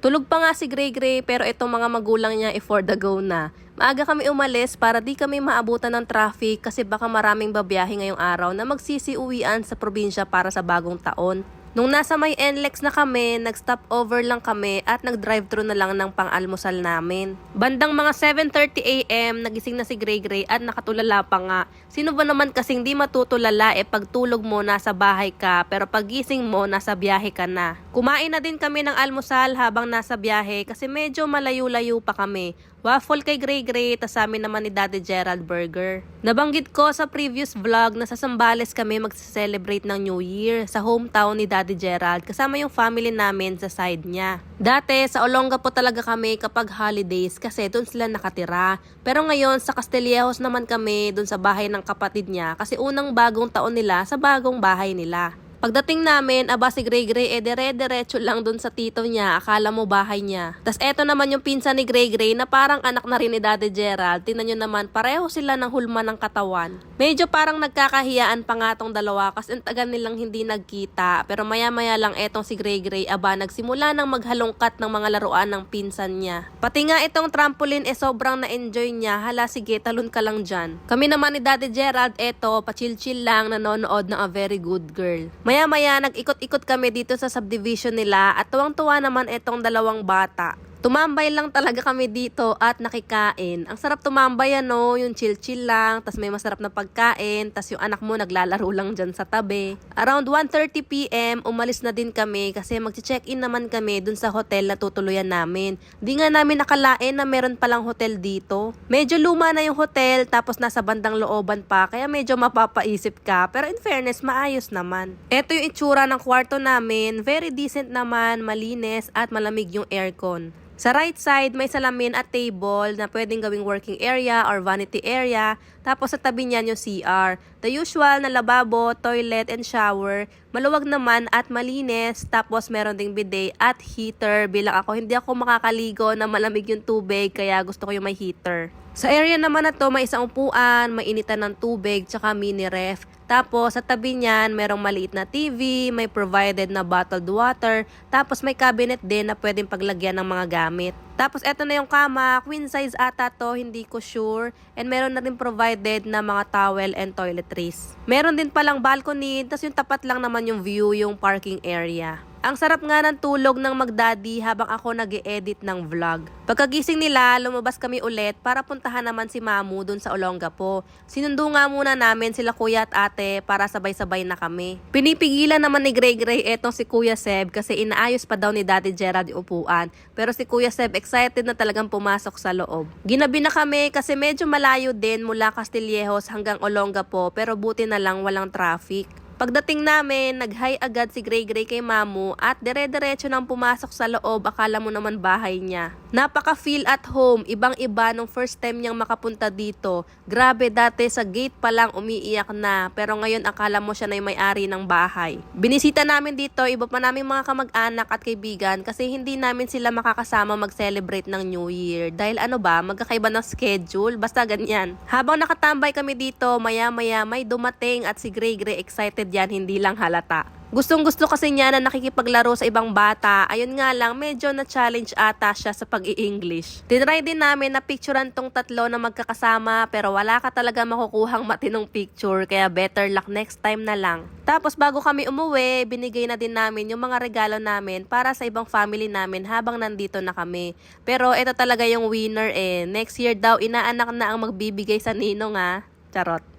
Tulog pa nga si Gray Gray pero itong mga magulang niya eh for the go na. Maaga kami umalis para di kami maabutan ng traffic kasi baka maraming babiyahe ngayong araw na magsisiuwian sa probinsya para sa bagong taon. Nung nasa may NLEX na kami, nag-stop over lang kami at nag-drive-thru na lang ng pang-almusal namin. Bandang mga 7.30 a.m., nagising na si Gray Gray at nakatulala pa nga. Sino ba naman kasing di matutulala eh pagtulog mo nasa bahay ka pero pagising mo nasa biyahe ka na. Kumain na din kami ng almusal habang nasa biyahe kasi medyo malayo-layo pa kami. Waffle kay Gray Gray, tas amin naman ni Daddy Gerald Burger. Nabanggit ko sa previous vlog na sa Sambales kami mag-celebrate ng New Year sa hometown ni Daddy Gerald kasama yung family namin sa side niya. Dati sa Olonga po talaga kami kapag holidays kasi doon sila nakatira. Pero ngayon sa Castillejos naman kami doon sa bahay ng kapatid niya kasi unang bagong taon nila sa bagong bahay nila. Pagdating namin, aba si Gray Gray, eh dire-diretso lang dun sa tito niya, akala mo bahay niya. Tas eto naman yung pinsan ni Gray Gray na parang anak na rin ni Daddy Gerald. Tingnan nyo naman, pareho sila ng hulma ng katawan. Medyo parang nagkakahiyaan pa nga tong dalawa kasi tagal nilang hindi nagkita. Pero maya-maya lang etong si Gray Gray, aba nagsimula ng maghalongkat ng mga laruan ng pinsan niya. Pati nga itong trampoline eh sobrang na-enjoy niya. Hala sige, talon ka lang dyan. Kami naman ni Daddy Gerald, eto, pa-chill-chill lang nanonood ng A Very Good Girl. Maya-maya, nag-ikot-ikot kami dito sa subdivision nila at tuwang-tuwa naman itong dalawang bata. Tumambay lang talaga kami dito at nakikain. Ang sarap tumambay ano, yung chill-chill lang, tas may masarap na pagkain, tas yung anak mo naglalaro lang dyan sa tabi. Around 1.30pm, umalis na din kami kasi mag-check-in naman kami dun sa hotel na tutuluyan namin. Di nga namin nakalain na meron palang hotel dito. Medyo luma na yung hotel, tapos nasa bandang looban pa, kaya medyo mapapaisip ka. Pero in fairness, maayos naman. Ito yung itsura ng kwarto namin, very decent naman, malinis at malamig yung aircon. Sa right side, may salamin at table na pwedeng gawing working area or vanity area. Tapos sa tabi niyan yung CR. The usual na lababo, toilet, and shower. Maluwag naman at malinis. Tapos meron ding bidet at heater. Bilang ako, hindi ako makakaligo na malamig yung tubig. Kaya gusto ko yung may heater. Sa area naman na to, may isang upuan, may initan ng tubig, tsaka mini ref. Tapos, sa tabi niyan, merong maliit na TV, may provided na bottled water, tapos may cabinet din na pwedeng paglagyan ng mga gamit. Tapos, eto na yung kama, queen size ata to, hindi ko sure. And meron na rin provided na mga towel and toiletries. Meron din palang balcony, tapos yung tapat lang naman yung view, yung parking area. Ang sarap nga ng tulog ng magdaddy habang ako nag edit ng vlog. Pagkagising nila, lumabas kami ulit para puntahan naman si Mamu dun sa Olongapo. Sinundo nga muna namin sila kuya at ate para sabay-sabay na kami. Pinipigilan naman ni Gray Gray etong si Kuya Seb kasi inaayos pa daw ni Daddy Gerald yung upuan. Pero si Kuya Seb excited na talagang pumasok sa loob. Ginabi na kami kasi medyo malayo din mula Castillejos hanggang Olongapo pero buti na lang walang traffic. Pagdating namin, nag-hi agad si Gray Gray kay Mamu at dire-diretso nang pumasok sa loob, akala mo naman bahay niya. Napaka-feel at home, ibang-iba nung first time niyang makapunta dito. Grabe, dati sa gate pa lang umiiyak na, pero ngayon akala mo siya na may-ari ng bahay. Binisita namin dito, iba pa namin mga kamag-anak at kaibigan kasi hindi namin sila makakasama mag-celebrate ng New Year. Dahil ano ba, magkakaiba ng schedule, basta ganyan. Habang nakatambay kami dito, maya-maya may dumating at si Gray Gray excited yan, hindi lang halata. Gustong gusto kasi niya na nakikipaglaro sa ibang bata. Ayun nga lang, medyo na-challenge ata siya sa pag-i-English. Tinry din namin na picturean tong tatlo na magkakasama pero wala ka talaga makukuhang matinong picture kaya better luck next time na lang. Tapos bago kami umuwi, binigay na din namin yung mga regalo namin para sa ibang family namin habang nandito na kami. Pero ito talaga yung winner eh. Next year daw, inaanak na ang magbibigay sa ninong ah. Charot.